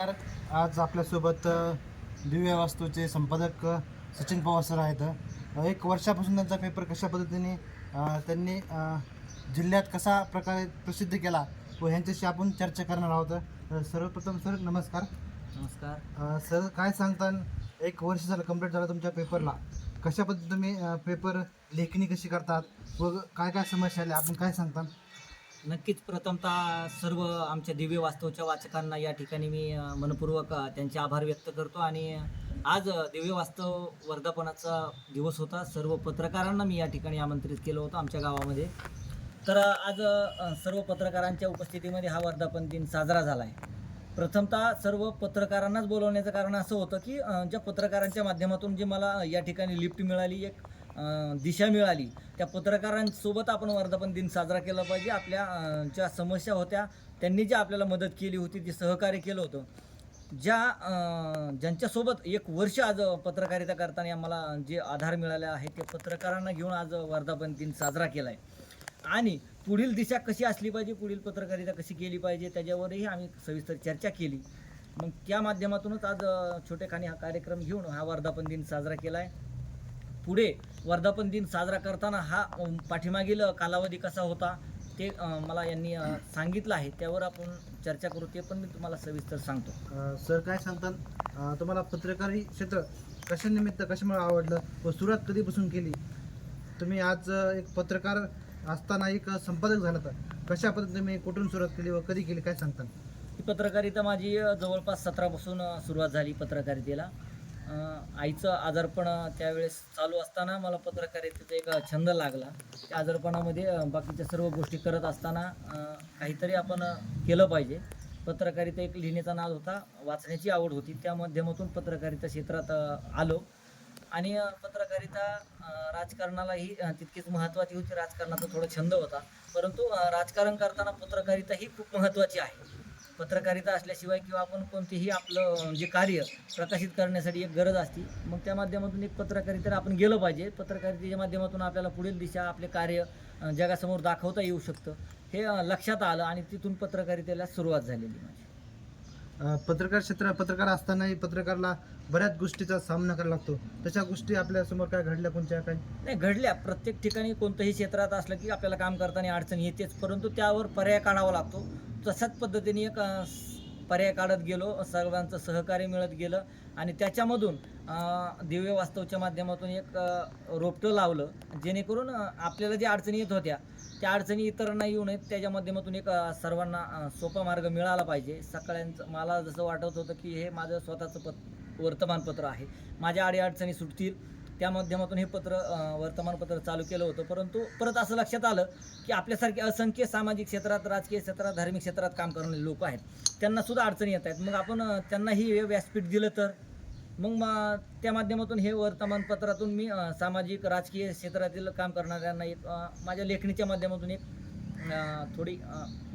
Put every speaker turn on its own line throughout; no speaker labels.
आज आपल्यासोबत दिव्य वास्तूचे संपादक सचिन पवार सर आहेत. एक वर्षापासून त्यांचा पेपर कशा पद्धतीने त्यांनी जिल्ह्यात कसा प्रकारे प्रसिद्ध केला व ह्यांच्याशी आपण चर्चा करणार आहोत. सर्वप्रथम सर नमस्कार.
नमस्कार.
सर काय सांगता एक वर्ष झालं कंप्लीट झालं तुमच्या पेपरला कशा पद्धतीने तुम्ही पेपर लेखणी कशी करतात व काय काय समस्या आल्या आपण काय सांगता
नक्कीच. प्रथमतः सर्व आमच्या दिव्य वास्तवच्या वाचकांना या ठिकाणी मी मनपूर्वक त्यांचे आभार व्यक्त करतो आणि आज दिव्य वास्तव वर्धापनाचा दिवस होता. सर्व पत्रकारांना मी या ठिकाणी आमंत्रित केलं होतं आमच्या गावामध्ये. तर आज सर्व पत्रकारांच्या उपस्थितीमध्ये हा वर्धापन दिन साजरा झाला आहे प्रथमतः सर्व पत्रकारांनाच बोलवण्याचं कारण असं होतं की ज्या पत्रकारांच्या माध्यमातून जी मला या ठिकाणी लिफ्ट मिळाली एक दिशा मिळाली. त्या पत्रकारांसोबत आपण वर्धापन दिन साजरा केला पाहिजे. आपल्या ज्या समस्या होत्या त्यांनी जी आपल्याला मदत केली होती ते सहकार्य केलं होतं. ज्या ज्यांच्यासोबत एक वर्ष आज पत्रकारिता करताना आम्हाला जे आधार मिळाले आहे ते पत्रकारांना घेऊन आज वर्धापन दिन साजरा केला आहे आणि पुढील दिशा कशी असली पाहिजे पुढील पत्रकारिता कशी केली पाहिजे त्याच्यावरही आम्ही सविस्तर चर्चा केली. मग त्या माध्यमातूनच आज छोटेखानी हा कार्यक्रम घेऊन हा वर्धापन दिन साजरा केला आहे पुढे वर्धापन दिन साजरा करताना हा पाठीमागील कालावधी कसा होता ते मला यांनी सांगितलं आहे. त्यावर आपण चर्चा करू ते पण मी तुम्हाला सविस्तर सांगतो.
सर काय सांगतात तुम्हाला पत्रकारी क्षेत्र कशानिमित्त कशामुळे आवडलं? व सुरुवात कधीपासून केली? तुम्ही आज एक पत्रकार असताना एक संपादक झाला तर कशा पद्धतीने तुम्ही कुठून सुरुवात केली व कधी केली? काय सांगता
ही पत्रकारिता माझी जवळपास सतरापासून सुरुवात झाली पत्रकारितेला. आईचं आजारपण त्यावेळेस चालू असताना मला पत्रकारितेचा एक छंद लागला. त्या आजारपणामध्ये बाकीच्या सर्व गोष्टी करत असताना काहीतरी आपण केलं पाहिजे. पत्रकारिता एक लिहिण्याचा नाद होता वाचण्याची आवड होती. त्या माध्यमातून पत्रकारिता क्षेत्रात आलो. आणि पत्रकारिता राजकारणालाही तितकीच महत्त्वाची होती. राजकारणाचा थोडा छंद होता. परंतु राजकारण करताना पत्रकारिता ही खूप महत्त्वाची आहे. पत्रकारिता असल्याशिवाय किंवा आपण कोणतेही आपलं जे कार्य प्रकाशित करण्यासाठी एक गरज असते. मग त्या माध्यमातून एक पत्रकारितेला आपण गेलं पाहिजे. पत्रकारितेच्या माध्यमातून आपल्याला पुढील दिशा आपले कार्य जगासमोर दाखवता येऊ शकतं. हे लक्षात आलं आणि तिथून पत्रकारितेला सुरुवात झालेली माझी.
पत्रकार क्षेत्र पत्रकार असतानाही पत्रकारला बऱ्याच गोष्टीचा सामना करावा लागतो. तशा गोष्टी आपल्यासमोर काय घडल्या कोणत्या काय?
नाही घडल्या. प्रत्येक ठिकाणी कोणत्याही क्षेत्रात असलं की आपल्याला काम करताना अडचण येतेच. परंतु त्यावर पर्याय काढावा लागतो. तशाच पद्धतीने एक पर्याय काढत गेलो सर्वांचं सहकार्य मिळत गेलं आणि त्याच्यामधून दिव्य वास्तवच्या माध्यमातून एक रोपटं लावलं जेणेकरून आपल्याला ज्या अडचणी येत होत्या त्या अडचणी इतरांना येऊ नयेत त्याच्या माध्यमातून एक सर्वांना सोपा मार्ग मिळाला पाहिजे. सगळ्यांचं मला जसं वाटत होतं की हे माझं स्वतःचं पत वर्तमानपत्र आहे. माझ्या अडीअडचणी सुटतील. त्या माध्यमातून हे पत्र वर्तमानपत्र चालू केलं होतं. परंतु परत असं लक्षात आलं की आपल्यासारखे असंख्य सामाजिक क्षेत्रात राजकीय क्षेत्रात धार्मिक क्षेत्रात काम करणारे लोक आहेत. त्यांना सुद्धा अडचणी येत आहेत. मग आपण त्यांनाही हे व्यासपीठ दिलं तर? मग मा त्या माध्यमातून हे वर्तमानपत्रातून मी सामाजिक राजकीय क्षेत्रातील काम करणाऱ्यांना एक माझ्या लेखणीच्या माध्यमातून एक थोडी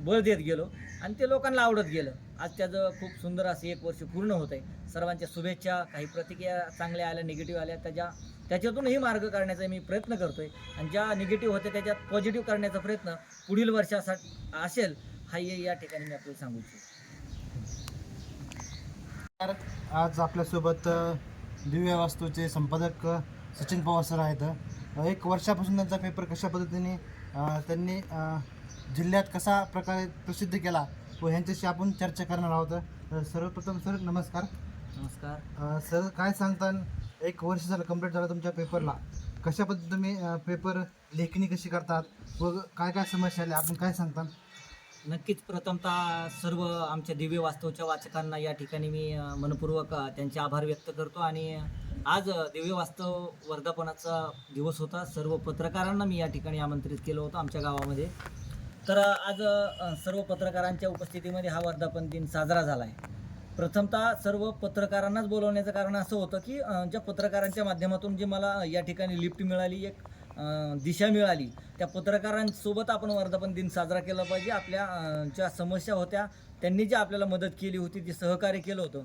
बळ देत गेलो आणि ते लोकांना आवडत गेलं. आज त्याचं खूप सुंदर असं एक वर्ष पूर्ण होत आहे. सर्वांच्या शुभेच्छा काही प्रतिक्रिया चांगल्या आल्या निगेटिव्ह आल्या त्याच्या त्याच्यातूनही मार्ग काढण्याचा मी प्रयत्न करतो आहे आणि ज्या निगेटिव्ह होत्या त्याच्यात पॉझिटिव्ह करण्याचा प्रयत्न पुढील वर्षासाठी असेल हा या ठिकाणी मी आपल्याला सांगू इच्छितो.
तर आज आपल्यासोबत दिव्य वास्तूचे संपादक सचिन पवार सर आहेत. एक वर्षापासून त्यांचा पेपर कशा पद्धतीने त्यांनी जिल्ह्यात कसा प्रकारे प्रसिद्ध केला व ह्यांच्याशी आपण चर्चा करणार आहोत. सर्वप्रथम सर नमस्कार.
नमस्कार.
सर काय सांगता एक वर्ष झालं कंप्लीट झालं तुमच्या पेपरला कशा पद्धतीने तुम्ही पेपर लेखणी कशी करतात व काय काय समस्या आल्या? आपण काय सांगता?
नक्कीच प्रथमतः सर्व आमच्या दिव्य वास्तवच्या वाचकांना या ठिकाणी मी मनपूर्वक त्यांचे आभार व्यक्त करतो आणि आज दिव्य वास्तव वर्धापनाचा दिवस होता. सर्व पत्रकारांना मी या ठिकाणी आमंत्रित केलं होतं आमच्या गावामध्ये. तर आज सर्व पत्रकारांच्या उपस्थितीमध्ये हा वर्धापन दिन साजरा झाला आहे प्रथमतः सर्व पत्रकारांनाच बोलवण्याचं कारण असं होतं की ज्या पत्रकारांच्या माध्यमातून जी मला या ठिकाणी लिफ्ट मिळाली एक दिशा मिळाली त्या पत्रकारांसोबत आपण वर्धापन दिन साजरा केला पाहिजे. आपल्या ज्या समस्या होत्या त्यांनी जी आपल्याला मदत केली होती ते सहकार्य केलं होतं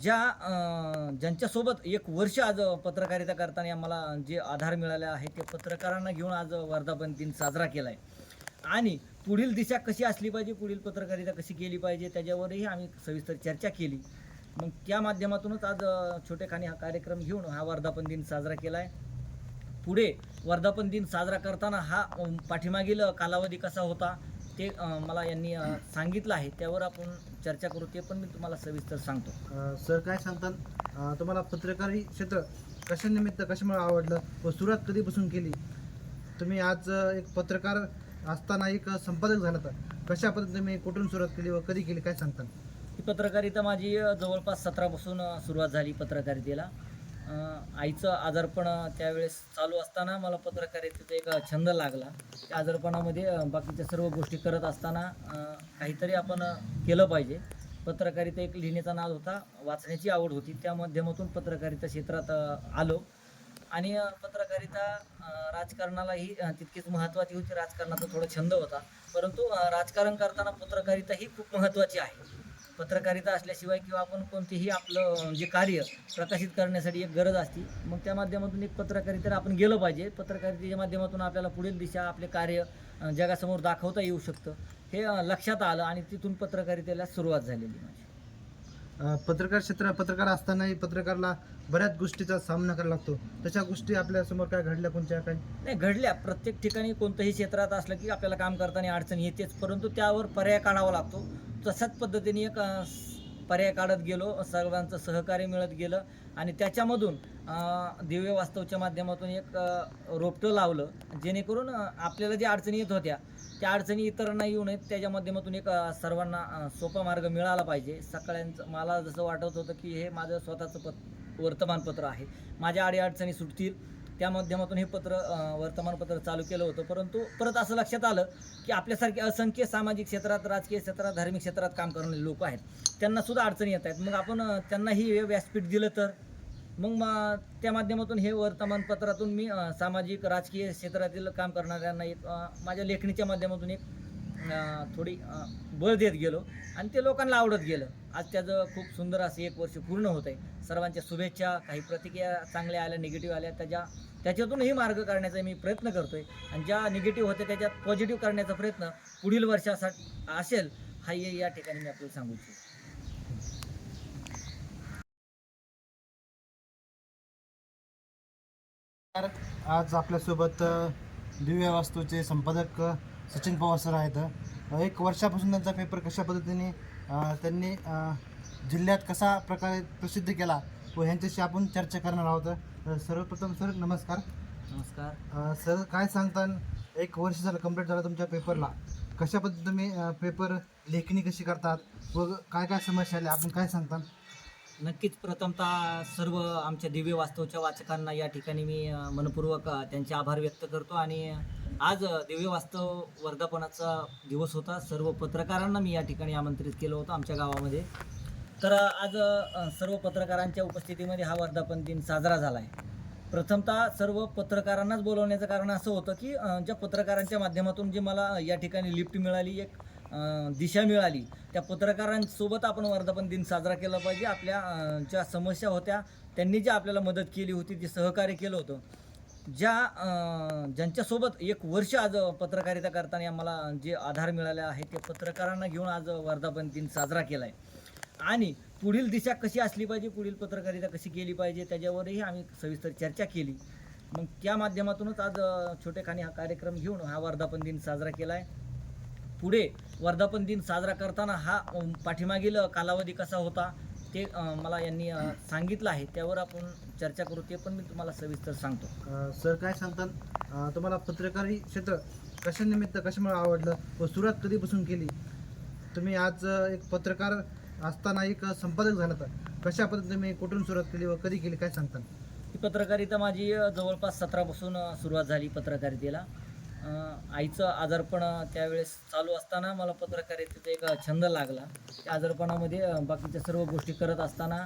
ज्या ज्यांच्यासोबत एक वर्ष आज पत्रकारिता करताना आम्हाला जे आधार मिळाले आहे ते पत्रकारांना घेऊन आज वर्धापन दिन साजरा केला आहे आणि पुढील दिशा कशी असली पाहिजे पुढील पत्रकारिता कशी केली पाहिजे त्याच्यावरही आम्ही सविस्तर चर्चा केली. मग त्या माध्यमातूनच आज छोटेखानी हा कार्यक्रम घेऊन हा वर्धापन दिन साजरा केला आहे पुढे वर्धापन दिन साजरा करताना हा पाठीमागील कालावधी कसा होता ते मला यांनी सांगितलं आहे त्यावर आपण चर्चा करू ते पण मी तुम्हाला सविस्तर सांगतो.
सर काय सांगतात अ, तुम्हाला पत्रकारी क्षेत्र कशानिमित्त कशामुळे आवडलं? व सुरुवात कधीपासून केली? तुम्ही आज एक पत्रकार असताना एक संपादक झाला तर कशा पद्धतीने तुम्ही कुठून सुरुवात केली व कधी केली? काय सांगता
ही पत्रकारिता माझी जवळपास सतरापासून सुरुवात झाली पत्रकारितेला. आईचं आजारपण त्यावेळेस चालू असताना मला पत्रकारितेचा एक छंद लागला. त्या आजारपणामध्ये बाकीच्या सर्व गोष्टी करत असताना काहीतरी आपण केलं पाहिजे. पत्रकारिता एक लिहिण्याचा नाद होता वाचण्याची आवड होती. त्या माध्यमातून पत्रकारिता क्षेत्रात आलो. आणि पत्रकारिता राजकारणालाही तितकीच महत्त्वाची होती. राजकारणाचा थोडा छंद होता. परंतु राजकारण करताना पत्रकारिता ही खूप महत्त्वाची आहे. पत्रकारिता असल्याशिवाय किंवा आपण कोणतेही आपलं जे कार्य प्रकाशित करण्यासाठी एक गरज असते मग त्या माध्यमातून एक पत्रकारितेला आपण गेलं पाहिजे. पत्रकारितेच्या माध्यमातून आपल्याला पुढील दिशा आपले कार्य जगासमोर दाखवता येऊ शकतं. हे लक्षात आलं आणि तिथून पत्रकारितेला सुरुवात झालेली माझी.
पत्रकार क्षेत्र पत्रकार असतानाही पत्रकारला बऱ्याच गोष्टीचा सामना करावा लागतो. तशा गोष्टी आपल्यासमोर काय घडल्या कोणत्या काय?
नाही घडल्या. प्रत्येक ठिकाणी कोणत्याही क्षेत्रात असलं की आपल्याला काम करताना अडचण येतेच. परंतु त्यावर पर्याय काढावा लागतो. तशाच पद्धतीने एक पर्याय काढत गेलो सर्वांचं सहकार्य मिळत गेलं आणि त्याच्यामधून दिव्य वास्तवच्या माध्यमातून एक रोपटं लावलं जेणेकरून आपल्याला ज्या अडचणी येत होत्या त्या अडचणी इतरांना येऊ नयेत त्याच्या माध्यमातून एक सर्वांना सोपा मार्ग मिळाला पाहिजे. सकाळ्यांचं मला जसं वाटत होतं की हे माझं स्वतःचं पत वर्तमानपत्र आहे. माझ्या अडीअडचणी सुटतील. त्या माध्यमातून हे पत्र वर्तमानपत्र चालू केलं होतं. परंतु परत असं लक्षात आलं की आपल्यासारखे असंख्य सामाजिक क्षेत्रात राजकीय क्षेत्रात धार्मिक क्षेत्रात काम करणारे लोक आहेत. त्यांना सुद्धा अडचणी येत आहेत. मग आपण त्यांनाही हे व्यासपीठ दिलं तर? मग मा त्या माध्यमातून हे वर्तमानपत्रातून मी सामाजिक राजकीय क्षेत्रातील काम करणाऱ्यांना एक माझ्या लेखणीच्या माध्यमातून एक थोडी बळ देत गेलो आणि ते लोकांना आवडत गेलं. आज त्याचं खूप सुंदर असं एक वर्ष पूर्ण होत आहे. सर्वांच्या शुभेच्छा काही प्रतिक्रिया चांगल्या आल्या निगेटिव्ह आल्या त्याच्या त्याच्यातूनही मार्ग काढण्याचा मी प्रयत्न करतोय. आणि ज्या निगेटिव्ह होत्या त्याच्यात पॉझिटिव्ह करण्याचा प्रयत्न पुढील वर्षासाठी असेल हा या या ठिकाणी मी आपल्याला सांगू इच्छितो.
आज आपल्यासोबत दिव्य वास्तूचे संपादक सचिन पवार सर आहेत. एक वर्षापासून त्यांचा पेपर कशा पद्धतीने त्यांनी जिल्ह्यात कसा प्रकारे प्रसिद्ध केला व ह्यांच्याशी आपण चर्चा करणार आहोत. सर्वप्रथम सर नमस्कार.
नमस्कार.
सर काय सांगता एक वर्ष झालं कंप्लीट झालं तुमच्या पेपरला कशा पद्धतीने पेपर लेखणी कशी करतात व काय काय समस्या आल्या आपण काय सांगता
नक्कीच. प्रथमतः सर्व आमच्या दिव्य वास्तवच्या वाचकांना या ठिकाणी मी मनपूर्वक त्यांचे आभार व्यक्त करतो आणि आज दिव्य वास्तव वर्धापनाचा दिवस होता. सर्व पत्रकारांना मी या ठिकाणी आमंत्रित केलं होतं आमच्या गावामध्ये. तर आज सर्व पत्रकारांच्या उपस्थितीमध्ये हा वर्धापन दिन साजरा झाला आहे प्रथमतः सर्व पत्रकारांनाच बोलवण्याचं कारण असं होतं की ज्या पत्रकारांच्या माध्यमातून जे मला या ठिकाणी लिफ्ट मिळाली एक दिशा मिळाली. त्या पत्रकारांसोबत आपण वर्धापन दिन साजरा केला पाहिजे. आपल्या ज्या समस्या होत्या त्यांनी जे आपल्याला मदत केली होती ते सहकार्य केलं होतं. ज्या ज्यांच्यासोबत एक वर्ष आज पत्रकारिता करताना आम्हाला जे आधार मिळाले आहे ते पत्रकारांना घेऊन आज वर्धापन दिन साजरा केला आहे आणि पुढील दिशा कशी असली पाहिजे पुढील पत्रकारिता कशी केली पाहिजे त्याच्यावरही आम्ही सविस्तर चर्चा केली. मग त्या माध्यमातूनच आज छोटेखानी हा कार्यक्रम घेऊन हा वर्धापन दिन साजरा केला आहे पुढे वर्धापन दिन साजरा करताना हा पाठीमागील कालावधी कसा होता ते मला यांनी सांगितलं आहे. त्यावर आपण चर्चा करू ते पण मी तुम्हाला सविस्तर सांगतो.
सर काय सांगतात? तुम्हाला पत्रकारी क्षेत्र कशानिमित्त कशामुळे आवडलं? व सुरुवात कधीपासून केली? तुम्ही आज एक पत्रकार असताना एक संपादक झाला तर कशा पद्धतीने तुम्ही कुठून सुरुवात केली व कधी केली? काय सांगता
ही पत्रकारिता माझी जवळपास सतरापासून सुरुवात झाली पत्रकारितेला. आईचं आजारपण त्यावेळेस चालू असताना मला पत्रकारितेचा एक छंद लागला. त्या आजारपणामध्ये बाकीच्या सर्व गोष्टी करत असताना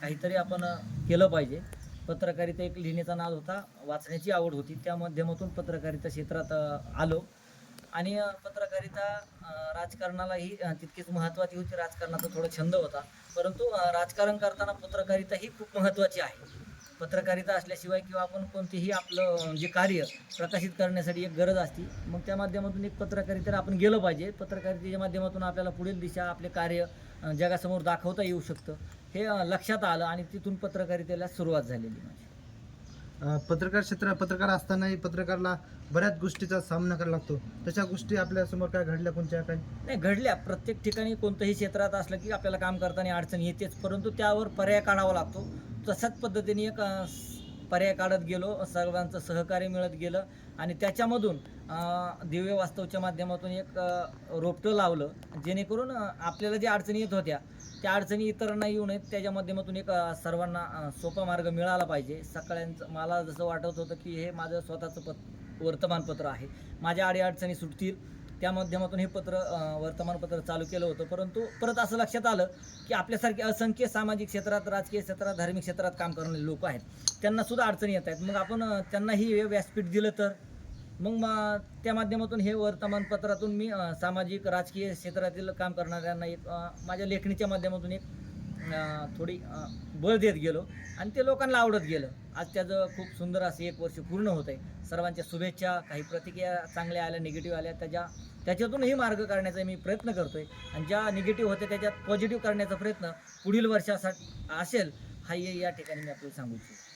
काहीतरी आपण केलं पाहिजे. पत्रकारिता एक लिहिण्याचा नाद होता. वाचण्याची आवड होती. त्या माध्यमातून पत्रकारिता क्षेत्रात आलो. आणि पत्रकारिता राजकारणालाही तितकीच महत्त्वाची होती. राजकारणाचा थोडा छंद होता. परंतु राजकारण करताना पत्रकारिता ही खूप महत्त्वाची आहे. पत्रकारिता असल्याशिवाय किंवा आपण कोणतेही आपलं जे कार्य प्रकाशित करण्यासाठी एक गरज असते. मग त्या माध्यमातून एक पत्रकारितेला आपण गेलं पाहिजे. पत्रकारितेच्या माध्यमातून आपल्याला पुढील दिशा आपले कार्य जगासमोर दाखवता येऊ शकतं. हे लक्षात आलं आणि तिथून पत्रकारितेला सुरुवात झालेली माझी.
पत्रकार क्षेत्र पत्रकार असतानाही पत्रकारला बऱ्याच गोष्टीचा सामना करावा लागतो. तशा गोष्टी आपल्यासमोर काय घडल्या कोणत्या काय?
नाही घडल्या. प्रत्येक ठिकाणी कोणत्याही क्षेत्रात असलं की आपल्याला काम करताना अडचण येतेच. परंतु त्यावर पर्याय काढावा लागतो. तशाच पद्धतीने एक पर्याय काढत गेलो सर्वांचं सहकार्य मिळत गेलं आणि त्याच्यामधून दिव्य वास्तवच्या माध्यमातून एक रोपटं लावलं जेणेकरून आपल्याला ज्या अडचणी येत होत्या त्या अडचणी इतरांना येऊ नयेत त्याच्या माध्यमातून एक सर्वांना सोपा मार्ग मिळाला पाहिजे. सगळ्यांचं मला जसं वाटत होतं की हे माझं स्वतःचं पत वर्तमानपत्र आहे. माझ्या अडीअडचणी सुटतील. त्या माध्यमातून हे पत्र वर्तमानपत्र चालू केलं होतं. परंतु परत असं लक्षात आलं की आपल्यासारखे असंख्य सामाजिक क्षेत्रात राजकीय क्षेत्रात धार्मिक क्षेत्रात काम करणारे लोक आहेत. त्यांना सुद्धा अडचणी येत आहेत. मग आपण त्यांनाही हे व्यासपीठ दिलं तर? मग मा त्या माध्यमातून हे वर्तमानपत्रातून मी सामाजिक राजकीय क्षेत्रातील काम करणाऱ्यांना एक माझ्या लेखणीच्या माध्यमातून एक थोडी बळ देत गेलो आणि ते लोकांना आवडत गेलं. आज त्याचं खूप सुंदर असं एक वर्ष पूर्ण होत आहे सर्वांच्या शुभेच्छा काही प्रतिक्रिया चांगल्या आल्या निगेटिव्ह आल्या त्याच्या त्याच्यातूनही मार्ग काढण्याचा मी प्रयत्न करतोय. आणि ज्या निगेटिव्ह होत्या त्याच्यात पॉझिटिव्ह करण्याचा प्रयत्न पुढील वर्षासाठी असेल हा या ठिकाणी मी आपल्याला सांगू इच्छितो.